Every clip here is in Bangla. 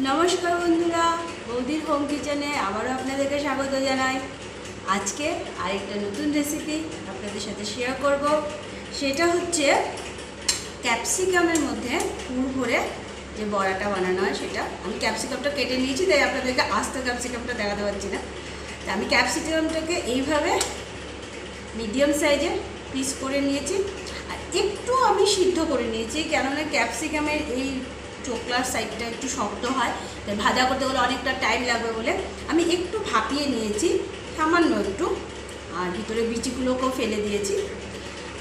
নমস্কার বন্ধুরা, বৌদির হোম কিচেনে আবারও আপনাদেরকে স্বাগত জানাই। আজকে আরেকটা নতুন রেসিপি আপনাদের সাথে শেয়ার করব। সেটা হচ্ছে ক্যাপসিকামের মধ্যে পুর ভরে যে বড়াটা বানানো হয় সেটা। আমি ক্যাপসিকামটা কেটে নিয়েছি, তাই আপনাদেরকে আস্ত ক্যাপসিকামটা দেখাতে পারছি না। তা আমি ক্যাপসিকামটাকে এইভাবে মিডিয়াম সাইজের পিস করে নিয়েছি। আর একটু আমি সিদ্ধ করে নিয়েছি, কেননা ক্যাপসিকামের এই চোকলার সাইডটা একটু শক্ত হয়, তাই ভাজা করতে গেলে অনেকটা টাইম লাগবে বলে আমি একটু ভাপিয়ে নিয়েছি, সামান্য একটু। আর ভিতরে বিচিগুলোকেও ফেলে দিয়েছি।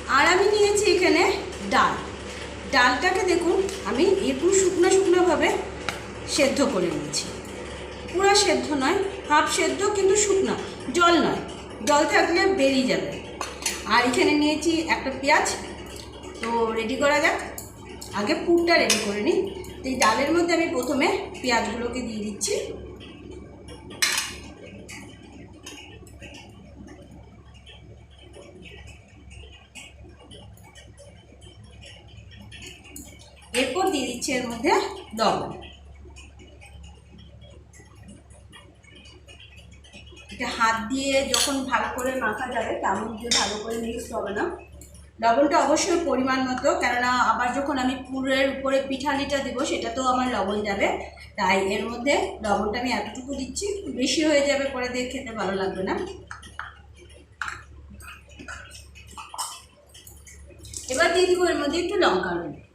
আর আমি নিয়েছি এখানে ডাল। ডালটাকে দেখুন, আমি একটু শুকনো শুকনোভাবে সেদ্ধ করে নিয়েছি। পুরো সেদ্ধ নয়, হাফ সেদ্ধ কিন্তু শুকনো, জল নয়, জল থাকলে বেরিয়ে যাবে। আর এখানে নিয়েছি একটা পেঁয়াজ। তো রেডি করা যাক। আগে পুরটা রেডি করে নিই। তো এই ডালের মধ্যে আমি প্রথমে পেঁয়াজগুলোকে দিয়ে দিচ্ছি। এরপর দিয়ে দিচ্ছি এর মধ্যে লবণ। এটা হাত দিয়ে যখন ভালো করে মাখা যাবে তেমন দিয়ে ভালো করে মিক্স হবে না। লবণটা অবশ্যই পরিমাণ মতো, কেননা আবার যখন আমি পুরের উপরে পিঠালিটা দেবো, সেটা তো আমার লবণ যাবে। তাই এর মধ্যে লবণটা আমি এতটুকু দিচ্ছি বেশি হয়ে যাবে পরে দিয়ে খেতে ভালো লাগবে না। এবার দিয়ে দিব এর মধ্যে একটু লঙ্কা গুঁড়ো।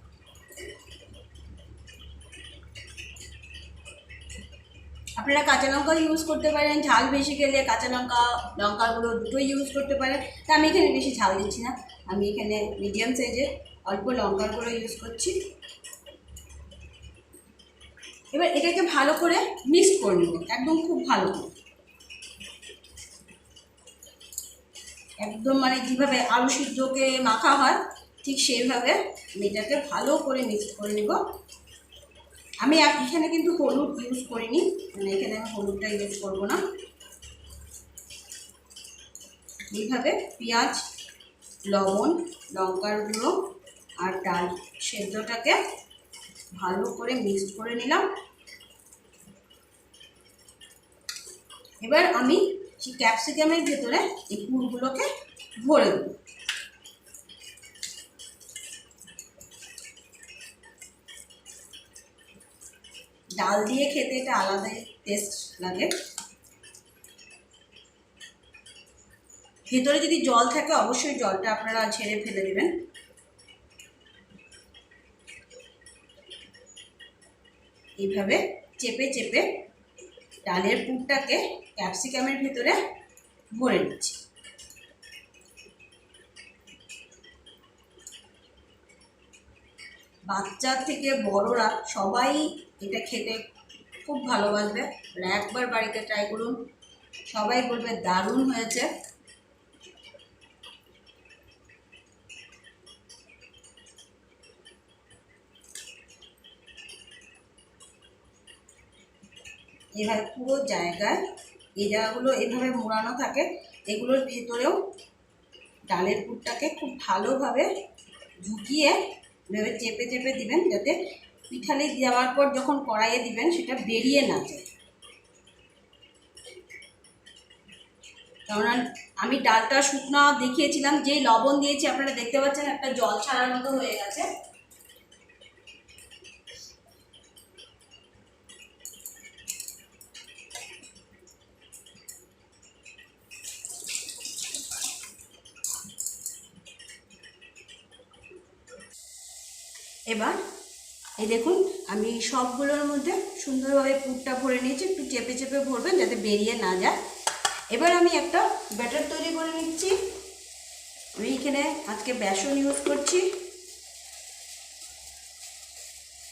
আপনারা কাঁচা লঙ্কা ইউজ করতে পারেন, ঝাল বেশি গেলে কাঁচা লঙ্কা, লঙ্কাগুলো দুটোই ইউজ করতে পারেন। তা আমি এখানে বেশি ঝাল দিচ্ছি না। আমি এখানে মিডিয়াম সাইজে অল্প লঙ্কার গুঁড়ো ইউজ করছি। এবার এটাকে ভালো করে মিক্স করে নেব, একদম খুব ভালো করে। একদম মানে যেভাবে আলু সিদ্ধকে মাখা হয়, ঠিক সেইভাবে আমি এটাকে ভালো করে মিক্স করে নেব। আমি এখানে কিন্তু হলুদ ইউজ করিনি। মানে এখানে আমি হলুদটা ইউজ করব না। এইভাবে পেঁয়াজ, লবণ, লঙ্কার গুঁড়ো আর ডাল সেদ্ধটাকে ভালো করে মিক্সড করে নিলাম। এবার আমি সেই ক্যাপসিকামের ভেতরে এই পুরগুলোকে ভরে দেবো। ডাল দিয়ে খেতে এটা আলাদাই টেস্ট লাগে। ভেতরে যদি জল থাকে, অবশ্যই জলটা আপনারা ছেড়ে ফেলে দেবেন। এইভাবে চেপে চেপে ডালের পুরটাকে ক্যাপসিকামের ভেতরে ভরে নিচ্ছি। বাচ্চা থেকে বড়রা সবাই এটা খেতে খুব ভালোবাসবে। আপনারা একবার বাড়িতে ট্রাই করুন। সবাই বলবে দারুণ হয়েছে। এভাবে পুরো জায়গায় এই জায়গাগুলো এভাবে মোড়ানো থাকে, এগুলোর ভেতরেও ডালের পুরটাকে খুব ভালোভাবে ঢুকিয়ে এভাবে চেপে চেপে দিবেন যাতে পিঠালি দেওয়ার পর যখন কড়াইয়ে দিবেন, সেটা বেরিয়ে না যায়। কেননা আমি ডালটা শুকনো দেখিয়েছিলাম, যেই লবণ দিয়েছি, আপনারা দেখতে পাচ্ছেন একটা জল ছাড়ার মতো হয়ে গেছে। এবার এই দেখুন, আমি সবগুলোর মধ্যে সুন্দরভাবে পুরটা ভরে নিয়েছি, একটু চেপে চেপে ভরবেন যাতে বেরিয়ে না যায়। এবার আমি একটা ব্যাটার তৈরি করে নিচ্ছি। আমি এখানে আজকে বেসন ইউজ করছি।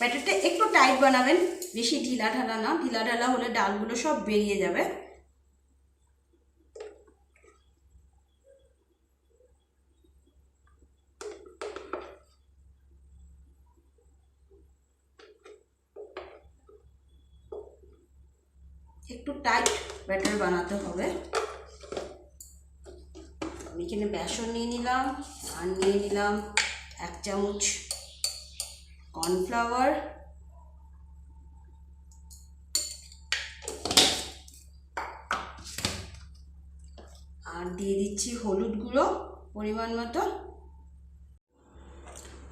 ব্যাটারটা একটু টাইট বানাবেন, বেশি ঢিলা ঢালা না, ঢিলা ঢালা হলে ডালগুলো সব বেরিয়ে যাবে। একটু টাইট ব্যাটার বানাতে হবে। আমি এখানে বেসন নিয়ে নিলাম আর নিয়ে নিলাম, এক চামচ কর্নফ্লাওয়ার আর দিয়ে দিচ্ছি হলুদ গুঁড়ো পরিমাণ মতো।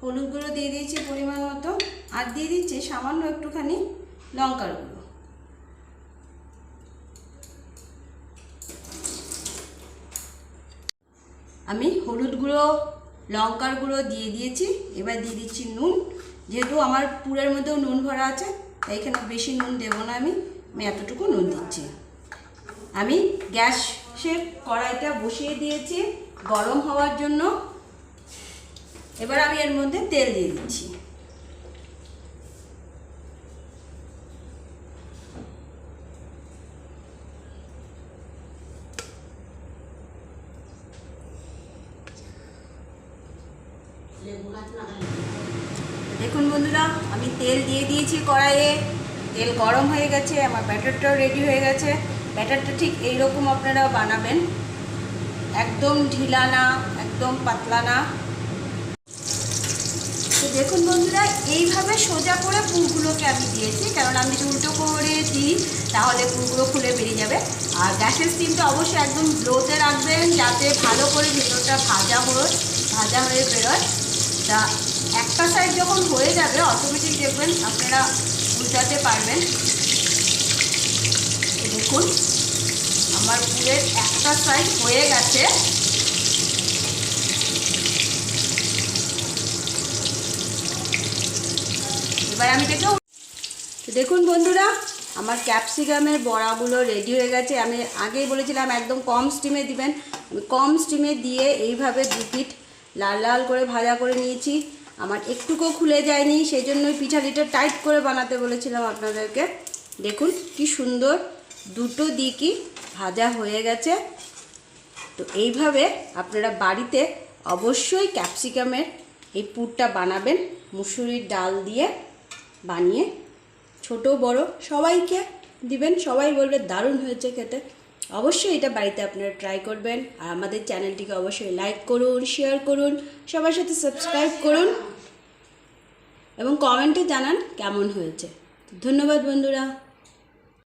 হলুদ গুঁড়ো দিয়ে দিয়েছি পরিমাণ মতো, আর দিয়ে দিচ্ছি সামান্য একটুখানি লঙ্কার গুঁড়ো। আমি হলুদ গুঁড়ো, লঙ্কার গুঁড়ো দিয়ে দিয়েছি। এবার দিয়ে দিচ্ছি নুন। যেহেতু আমার পুরের মধ্যেও নুন ভরা আছে, তাই এখানে বেশি নুন দেবো না আমি। আমি এতটুকু নুন দিচ্ছি। আমি গ্যাসের কড়াইটা বসিয়ে দিয়েছি গরম হওয়ার জন্য। এবার আমি এর মধ্যে তেল দিয়ে দিচ্ছি। দেখুন বন্ধুরা, আমি তেল দিয়ে দিয়েছি কড়াইয়ে। তেল গরম হয়ে গেছে, আমার ব্যাটারটাও রেডি হয়ে গেছে। ব্যাটারটা ঠিক এইরকম আপনারা বানাবেন। একদম ঢিলা না, একদম পাতলা না। তো দেখুন বন্ধুরা, এইভাবে সোজা করে পুরগুলোকে আমি দিয়েছি, কারণ আমি যদি উল্টো করে দিই, তাহলে পুরগুলো খুলে বেরিয়ে যাবে। আর গ্যাসের স্টিমটা অবশ্যই একদম লোতে রাখবেন, যাতে ভালো করে ভিতরটা ভাজা হয়ে ভাজা হয়ে বেরোয়। তা একটা সাইড যখন হয়ে যাবে অটোমেটিক দেখবেন আপনারা উল্টাতে পারবেন। দেখুন, আমার পুরের একটা সাইড হয়ে গেছে। এবার আমি তো দেখুন বন্ধুরা, আমার ক্যাপসিকামের বড়াগুলো রেডি হয়ে গেছে। আমি আগেই বলেছিলাম একদম কম স্টিমে দিবেন। কম স্টিমে দিয়ে এইভাবে দু পিঠ লাল লাল করে ভাজা করে নিয়েছি। আমার একটুকু খুলে যায়নি সেই জন্য পিঠালিটা টাইট করে বানাতে বলেছিলাম আপনাদেরকে। দেখুন কি সুন্দর দুটো দিকই ভাজা হয়ে গেছে। তো এইভাবে আপনারা বাড়িতে অবশ্যই ক্যাপসিকামের এই পুরটা বানাবেন, মুসুরির ডাল দিয়ে বানিয়ে। ছোট, বড় সবাইকে দিবেন, সবাই বলবে দারুণ হয়েছে খেতে। অবশ্যই এটা বাড়িতে আপনারা ট্রাই করবেন। আর আমাদের চ্যানেলটিকে অবশ্যই লাইক করুন শেয়ার করুন, সবার সাথে সাবস্ক্রাইব করুন এবং কমেন্টে জানান কেমন হয়েছে। ধন্যবাদ বন্ধুরা।